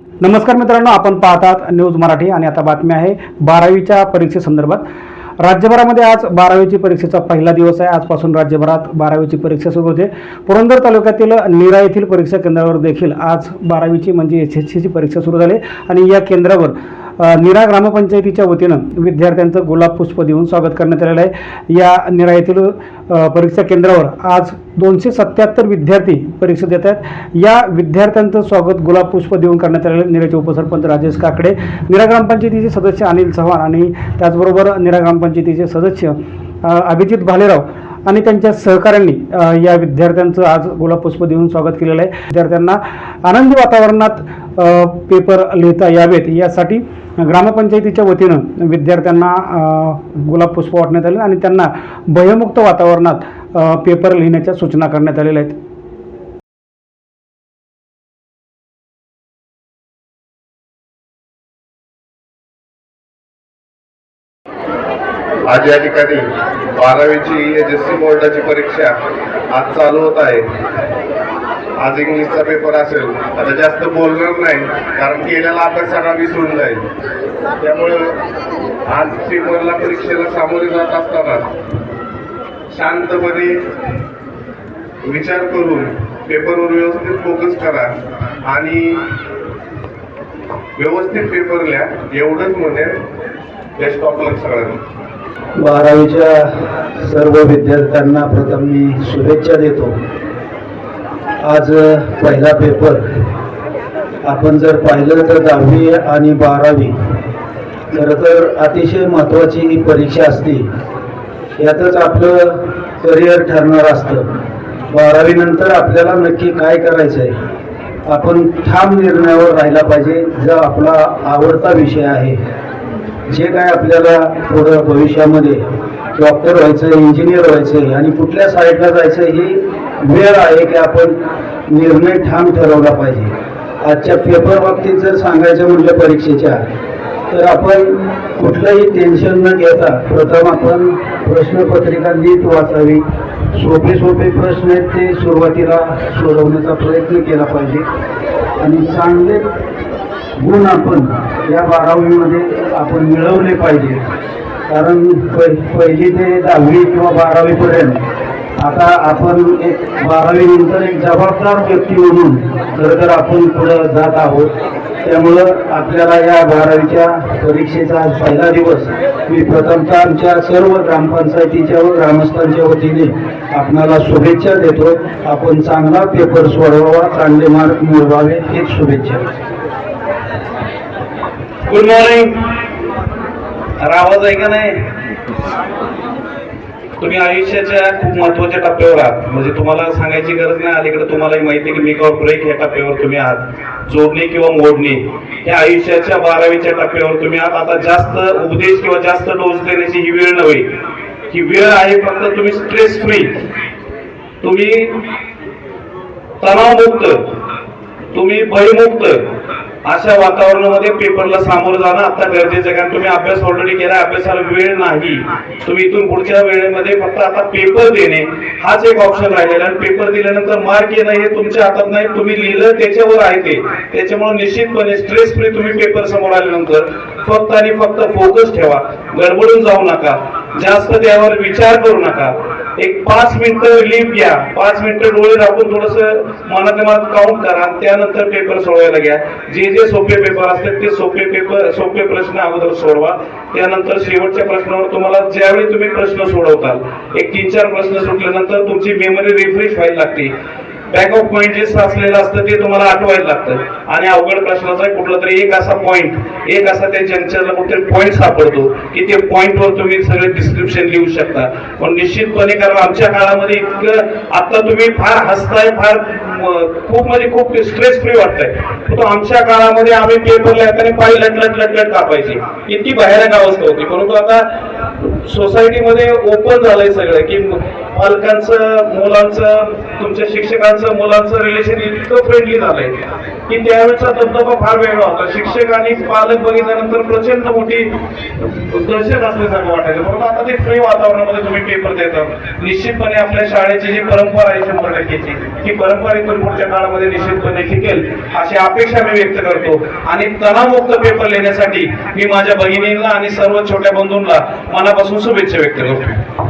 नमस्कार मित्रांनो आपण पाहतात न्यूज मराठी आणि आता बातमी आहे बारावीच्या परीक्षेसंदर्भात राज्यभरामध्ये आज बारावीची परीक्षेचा पहिला दिवस आहे. आजपासून राज्यभरात बारावीची परीक्षा सुरू होते. पुरंदर तालुक्यातील निरा येथील परीक्षा केंद्रावर देखील आज बारावीची म्हणजे एस एस सीची परीक्षा सुरू झाली आणि या केंद्रावर निरा ग्रामपंचायतीच्या वतीनं विद्यार्थ्यांचं गुलाब पुष्प देऊन स्वागत करण्यात आलेलं आहे. या निरा येथील परीक्षा केंद्रावर आज दोनशे सत्याहत्तर विद्यार्थी परीक्षा देत आहेत. या विद्यार्थ्यांचं स्वागत गुलाब पुष्प देऊन करण्यात आलेलं आहे. निराचे उपसरपंच राजेश काकडे निरा ग्रामपंचायतीचे सदस्य अनिल चव्हाण आणि त्याचबरोबर निरा ग्रामपंचायतीचे सदस्य अभिजित भालेराव आणि त्यांच्या सहकाऱ्यांनी या विद्यार्थ्यांचं आज गुलाब पुष्प देऊन स्वागत केलेलं आहे. विद्यार्थ्यांना आनंदी वातावरणात पेपर लिहिता यावेत. यासाठी ग्रामपंचायतीच्या वतीनं विद्यार्थ्यांना गुलाब पुष्प वाटण्यात आले आणि त्यांना भयमुक्त वातावरणात पेपर लिहिण्याच्या सूचना करण्यात आलेल्या आहेत. आज या ठिकाणी बारावीची एस एस सी बोर्डाची परीक्षा आज चालू होत आहे. आज इंग्लिशचा पेपर असेल आता जास्त बोलणार नाही कारण केलेला अभ्यास सगळा विसरून जाईल. त्यामुळं आज पेपरला परीक्षेला सामोरे जात असताना शांतपणे विचार करून पेपरवर व्यवस्थित फोकस करा आणि व्यवस्थित पेपर लिहा. एवढंच म्हणेल बेस्ट ऑफ लक सगळ्यांना. बारावीच्या सर्व विद्यार्थ्यांना प्रथम मी शुभेच्छा देतो. आज पहिला पेपर आपण जर पाहिलं तर दहावी आणि बारावी खरं तर अतिशय महत्त्वाची ही परीक्षा असते. यातच आपलं करिअर ठरणार असतं. बारावीनंतर आपल्याला नक्की काय करायचं आहे आपण ठाम निर्णयावर राहिला पाहिजे जो आपला आवडता विषय आहे. जे काय आपल्याला पुढं भविष्यामध्ये डॉक्टर व्हायचं इंजिनियर व्हायचं आणि कुठल्या साईडला जायचं ही वेळ आहे की आपण निर्णय ठाम ठरवला पाहिजे. आजच्या पेपर बाबतीत जर सांगायचं म्हटलं परीक्षेच्या तर आपण कुठलंही टेन्शन न घेता प्रथम आपण प्रश्नपत्रिका नीट वाचावी. सोपे सोपे प्रश्न आहेत ते सुरुवातीला सोडवण्याचा प्रयत्न केला पाहिजे. आणि चांगले गुण आपण या बारावीमध्ये आपण मिळवले पाहिजे. कारण पहिली ते दहावी किंवा बारावीपर्यंत आता आपण एक बारावीनंतर एक जबाबदार व्यक्ती म्हणून खरं तर आपण पुढं जात आहोत त्यामुळं आपल्याला या बारावीच्या परीक्षेचा पहिला दिवस मी प्रथमतः आमच्या सर्व ग्रामपंचायतीच्या व ग्रामस्थांच्या वतीने आपणाला शुभेच्छा देतो. आपण चांगला पेपर सोडवावा चांगले मार्क मिळवावे हेच शुभेच्छा. गुड मॉर्निंग आवाज आहे का नाही? तुम्ही आयुष्याच्या खूप महत्त्वाच्या टप्प्यावर आहात. म्हणजे तुम्हाला सांगायची गरज नाही अलीकडे तुम्हालाही माहिती आहे की मेकअप ब्रेक या टप्प्यावर तुम्ही आहात. जोडणे किंवा मोडणे हे आयुष्याच्या बारावीच्या टप्प्यावर तुम्ही आहात. आता जास्त उपदेश किंवा जास्त डोस देण्याची ही वेळ नव्हे. ही वेळ आहे फक्त तुम्ही स्ट्रेस फ्री तुम्ही तणावमुक्त. तुम्ही भयमुक्त. अशा वातावरणामध्ये पेपरला सामोरं जाणं आता गरजेचं आहे. कारण तुम्ही अभ्यास ऑलरेडी केला अभ्यासाला वेळ नाही. तुम्ही इथून पुढच्या वेळेमध्ये फक्त आता पेपर देणे हाच एक ऑप्शन राहिलेला आणि पेपर दिल्यानंतर मार्क येणं हे तुमच्या हातात नाही. तुम्ही लिहिलं त्याच्यावर आहे ते. त्याच्यामुळे निश्चितपणे स्ट्रेस फ्री तुम्ही पेपर समोर आल्यानंतर फक्त आणि फक्त फोकस ठेवा. गडबडून जाऊ नका. जास्त त्यावर विचार करू नका. एक पाच मिनिटं रिलीफ घ्या. पाच मिनिटं डोळे दाखवून थोडस मनातल्या मनात काउंट करा त्यानंतर पेपर सोडवायला घ्या. जे जे सोपे पेपर असतात ते सोपे पेपर सोपे प्रश्न अगोदर सोडवा. त्यानंतर शेवटच्या प्रश्नावर तुम्हाला ज्यावेळी तुम्ही प्रश्न सोडवताल एक तीन चार प्रश्न सुटल्यानंतर तुमची मेमरी रिफ्रेश व्हायला लागते. बॅक ऑफ पॉईंट जे साचलेलं असतं ते तुम्हाला आठवायला लागतं. आणि अवघड प्रश्नाचा कुठला तरी एक असा पॉईंट एक असा त्या जनचरला कुठेतरी पॉईंट सापडतो की ते पॉईंटवर तुम्ही सगळे डिस्क्रिप्शन लिहू शकता. पण निश्चितपणे कारण आमच्या काळामध्ये इतकं आता तुम्ही फार हसताय फार खूप म्हणजे खूप स्ट्रेस फ्री वाटतंय. तो आमच्या काळामध्ये आम्ही पेपर लिहिताना पाय लटलट लटलट कापायचे. कापायची इतकी भयानक अवस्था होती. परंतु आता सोसायटीमध्ये ओपन झालंय सगळं की पालकांचं मुलांचं तुमच्या शिक्षकांचं मुलांचं रिलेशन इतकं फ्रेंडली झालंय की त्यावेळेचा दबदबा फार वेगळा होता. शिक्षक आणि पालक बघितल्यानंतर प्रचंड मोठी दहशत असल्यासारखं वाटायचं. म्हणून आता ते फ्री वातावरणामध्ये तुम्ही पेपर देतात निश्चितपणे आपल्या शाळेची जी परंपरा आहे शंभर टक्केची ती परंपरा इथून पुढच्या काळामध्ये निश्चितपणे टिकेल अशी अपेक्षा मी व्यक्त करतो. आणि तणावमुक्त पेपर लिहिण्यासाठी मी माझ्या भगिनींना आणि सर्व छोट्या बंधूंना मनापासून शुभेच्छा व्यक्त करतो.